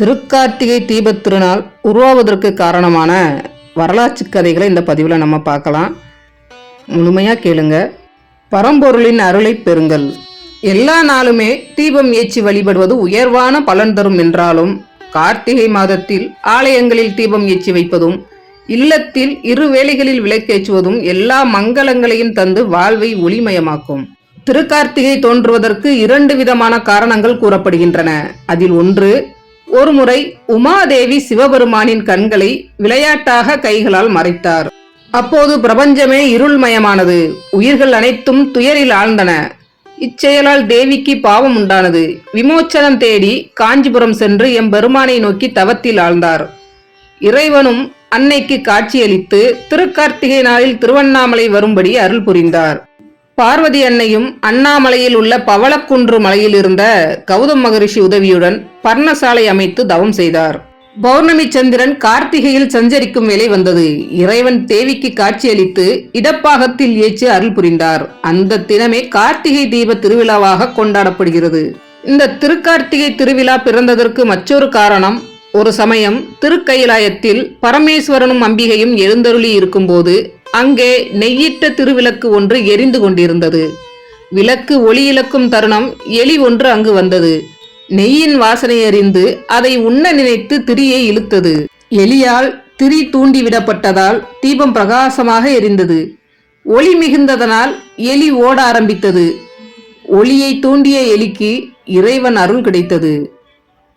திருக்கார்த்திகை தீபத் திருநாள் உருவாவதற்கு காரணமான வரலாற்று கதைகளை இந்த பதிவில் நம்ம பார்க்கலாம். முழுமையாக கேளுங்க. பரம்பொருளின் அருளை பெறுங்கள். எல்லா நாளுமே தீபம் ஏற்றி வழிபடுவது உயர்வான பலன் தரும் என்றாலும் கார்த்திகை மாதத்தில் ஆலயங்களில் தீபம் ஏற்றி வைப்பதும் இல்லத்தில் இரு வேளைகளில் விளக்கேற்றுவதும் எல்லா மங்களங்களையும் தந்து வாழ்வை ஒளிமயமாக்கும். திருக்கார்த்திகை தோன்றுவதற்கு இரண்டு விதமான காரணங்கள் கூறப்படுகின்றன. அதில் ஒன்று ஒருமுறை உமாதேவி சிவபெருமானின் கண்களை விளையாட்டாக கைகளால் மறைத்தார். அப்போது பிரபஞ்சமே இருள்மயமானது. உயிர்கள் அனைத்தும் துயரில் ஆழ்ந்தன. இச்செயலால் தேவிக்கு பாவம் உண்டானது. விமோச்சனம் தேடி காஞ்சிபுரம் சென்று எம்பெருமானை நோக்கி தவத்தில் ஆழ்ந்தார். இறைவனும் அன்னைக்கு காட்சியளித்து திருக்கார்த்திகை நாளில் திருவண்ணாமலை வரும்படி அருள் புரிந்தார். பார்வதி அன்னையும் அண்ணாமலையில் உள்ள பவளக்குன்று மலையில் இருந்த கௌதம் மகரிஷி உதவியுடன் பர்ணசாலை அமைத்து தவம் செய்தார். பௌர்ணமி சந்திரன் கார்த்திகையில் சஞ்சரிக்கும் வேலை வந்தது. இறைவன் தேவிக்கு காட்சியளித்து இடப்பாகத்தில் ஏச்சு அருள் புரிந்தார். அந்த தினமே கார்த்திகை தீப திருவிழாவாக கொண்டாடப்படுகிறது. இந்த திருக்கார்த்திகை திருவிழா பிறந்ததற்கு மற்றொரு காரணம் ஒரு சமயம் திருக்கயிலாயத்தில் பரமேஸ்வரனும் அம்பிகையும் எழுந்தருளி இருக்கும்போது அங்கே நெய்யிட்ட திருவிளக்கு ஒன்று எரிந்து கொண்டிருந்தது. விளக்கு ஒளி இழக்கும் தருணம் எலி ஒன்று அங்கு வந்தது. நெய்யின் வாசனை அறிந்து அதை உண்ண நினைத்து திரியை இழுத்தது. எலியால் திரி தூண்டிவிடப்பட்டதால் தீபம் பிரகாசமாக எரிந்தது. ஒளி மிகுந்ததனால் எலி ஓட ஆரம்பித்தது. ஒளியை தூண்டிய எலிக்கு இறைவன் அருள் கிடைத்தது.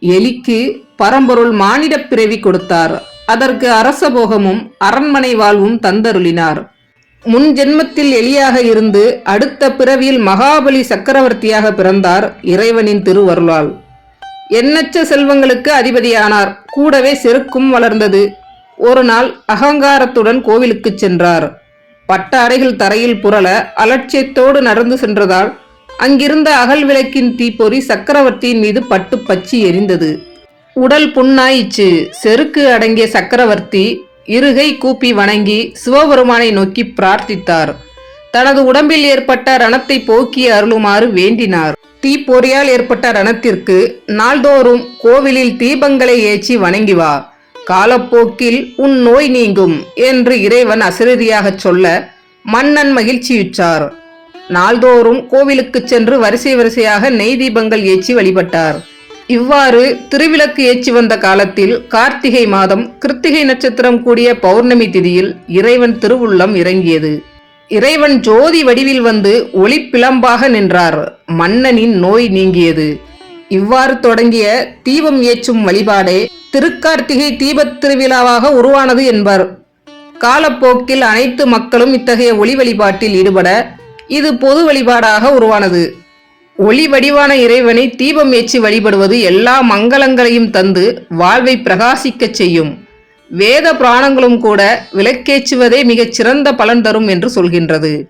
எலிக்கு பரம்பொருள் மானிடப் பிறவி கொடுத்தார். அதற்கு அரசபோகமும் அரண்மனை வாழ்வும் தந்தருளினார். முன் ஜென்மத்தில் எலியாக இருந்து அடுத்த பிறவியில் மகாபலி சக்கரவர்த்தியாக பிறந்தார் இறைவனின் திருவருளால். எண்ணற்ற செல்வங்களுக்கு அதிபதியானார். கூடவே செருக்கும் வளர்ந்தது. ஒரு நாள் அகங்காரத்துடன் கோவிலுக்கு சென்றார். பட்ட அறைகள் தரையில் புரள அலட்சியத்தோடு நடந்து சென்றதால் அங்கிருந்த அகல் விளக்கின் தீப்பொறி சக்கரவர்த்தியின் மீது பட்டு பச்சி எரிந்தது. உடல் புண்ணாயிற்று. செருக்கு அடங்கிய சக்கரவர்த்தி இருகை கூப்பி வணங்கி சிவபெருமானை நோக்கி பிரார்த்தித்தார். தனது உடம்பில் ஏற்பட்ட ரணத்தை போக்கி அருளுமாறு வேண்டினார். தீப்பொறியால் ஏற்பட்ட ரணத்திற்கு நாள்தோறும் கோவிலில் தீபங்களை ஏற்றி வணங்கி வா. காலப்போக்கில் உன் நோய் நீங்கும் என்று இறைவன் அசிரதியாகச் சொல்ல மன்னன் மகிழ்ச்சியுற்றார். நாள்தோறும் கோவிலுக்கு சென்று வரிசை வரிசையாக நெய் தீபங்கள் ஏற்றி வழிபட்டார். இவ்வாறு திருவிளக்கு ஏற்றி வந்த காலத்தில் கார்த்திகை மாதம் கிருத்திகை நட்சத்திரம் கூடிய பௌர்ணமி திதியில் இறைவன் திருவுள்ளம் இறங்கியது. இறைவன் ஜோதி வடிவில் வந்து ஒளி பிளம்பாக நின்றார். மன்னனின் நோய் நீங்கியது. இவ்வாறு தொடங்கிய தீபம் ஏற்றும் வழிபாடே திருக்கார்த்திகை தீபத் திருவிழாவாக உருவானது என்பர். காலப்போக்கில் அனைத்து மக்களும் இத்தகைய ஒளி வழிபாட்டில் ஈடுபட இது பொது வழிபாடாக உருவானது. ஒளி வடிவான இறைவனை தீபம் ஏற்றி வழிபடுவது எல்லா மங்களங்களையும் தந்து வாழ்வை பிரகாசிக்கச் செய்யும். வேத புராணங்களும் கூட விளக்கேற்றுவதே மிகச் சிறந்த பலன் தரும் என்று சொல்கின்றது.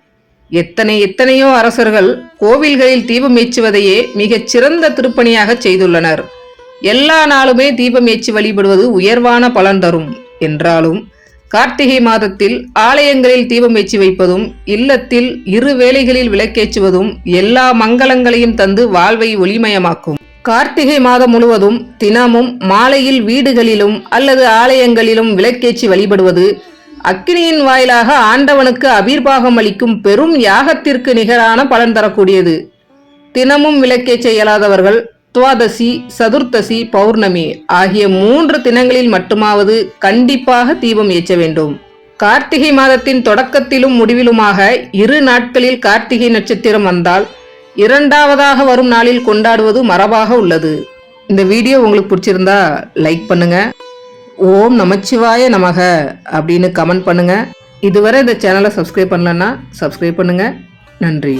எத்தனை எத்தனையோ அரசர்கள் கோவில்களில் தீபம் ஏற்றுவதையே மிகச் சிறந்த திருப்பணியாக செய்துள்ளனர். எல்லா நாளுமே தீபம் ஏற்றி வழிபடுவது உயர்வான பலன் தரும். என்றாலும் கார்த்திகை மாதத்தில் ஆலயங்களில் தீபம் ஏற்றி வைப்பதும் இல்லத்தில் இரு வேளைகளில் விளக்கேற்றுவதும் எல்லா மங்களங்களையும் தந்து வாழ்வை ஒளிமயமாக்கும். கார்த்திகை மாதம் முழுவதும் தினமும் மாலையில் வீடுகளிலும் அல்லது ஆலயங்களிலும் விளக்கேற்றி வழிபடுவது அக்கினியின் வாயிலாக ஆண்டவனுக்கு அபீர்வாகம் அளிக்கும் பெரும் யாகத்திற்கு நிகரான பலன் தரக்கூடியது. தினமும் விளக்கேற்ற இயலாதவர்கள் துவாதசி சதுர்த்தசி பௌர்ணமி ஆகிய மூன்று தினங்களில் மட்டுமாவது கண்டிப்பாக தீபம் ஏற்ற வேண்டும். கார்த்திகை மாதத்தின் தொடக்கத்திலும் முடிவிலுமாக இரு நாட்களில் கார்த்திகை நட்சத்திரம் வந்தால் இரண்டாவதாக வரும் நாளில் கொண்டாடுவது மரபாக உள்ளது. இந்த வீடியோ உங்களுக்கு பிடிச்சிருந்தா லைக் பண்ணுங்க. ஓம் நமச்சிவாய நமக அப்படின்னு கமெண்ட் பண்ணுங்க. இதுவரை இந்த சேனலை சப்ஸ்கிரைப் பண்ணலன்னா சப்ஸ்கிரைப் பண்ணுங்க. நன்றி.